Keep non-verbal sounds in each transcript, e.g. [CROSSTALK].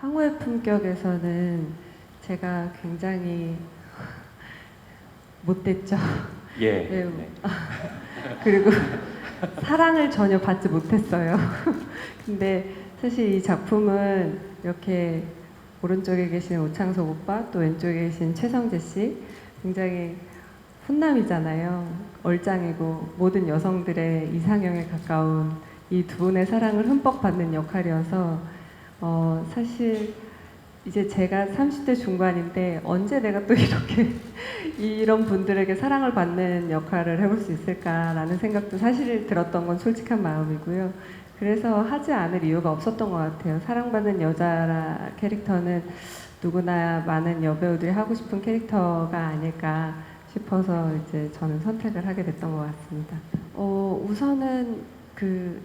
황후의 품격에서는 제가 굉장히 못됐죠. 예. 네. 네. [LAUGHS] 그리고 사랑을 전혀 받지 못했어요. [LAUGHS] 근데 사실 이 작품은 이렇게 오른쪽에 계신 오창석 오빠 또 왼쪽에 계신 최성재 씨 굉장히 훈남이잖아요. 얼짱이고 모든 여성들의 이상형에 가까운 이 두 분의 사랑을 흠뻑 받는 역할이어서 어, 사실 이제 제가 30대 중반인데 언제 내가 또 이렇게 [LAUGHS] 이런 분들에게 사랑을 받는 역할을 해볼 수 있을까라는 생각도 사실 들었던 건 솔직한 마음이고요. 그래서 하지 않을 이유가 없었던 것 같아요. 사랑받는 여자 캐릭터는 누구나 많은 여배우들이 하고 싶은 캐릭터가 아닐까 싶어서 이제 저는 선택을 하게 됐던 것 같습니다. 어, 우선은 그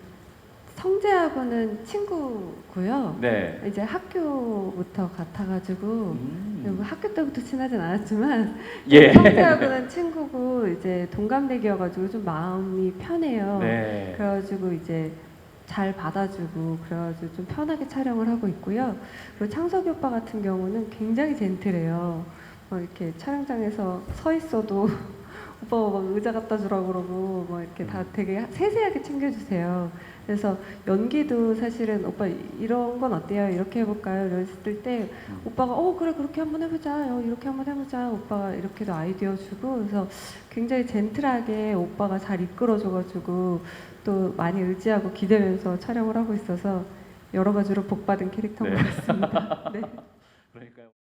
성재하고는 친구고요. 네. 이제 학교부터 같아가지고 음. 뭐 학교 때부터 친하진 않았지만 예. [LAUGHS] 성재하고는 친구고 이제 동갑내기여가지고 좀 마음이 편해요. 네. 그래가지고 이제 잘 받아주고 그래가지고 좀 편하게 촬영을 하고 있고요. 그리고 창석이 오빠 같은 경우는 굉장히 젠틀해요. 뭐 이렇게 촬영장에서 서 있어도 오빠가 막 의자 갖다 주라고 그러고 뭐 이렇게 다 되게 세세하게 챙겨주세요. 그래서 연기도 사실은 오빠 이런 건 어때요? 이렇게 해볼까요? 이랬을 때 음. 오빠가 어 그래 그렇게 한번 해보자. 어, 이렇게 한번 해보자. 오빠가 이렇게도 아이디어 주고 그래서 굉장히 젠틀하게 오빠가 잘 이끌어줘가지고 또 많이 의지하고 기대면서 촬영을 하고 있어서 여러 가지로 복받은 캐릭터인 네. 것 같습니다. [LAUGHS] 네. 그러니까요.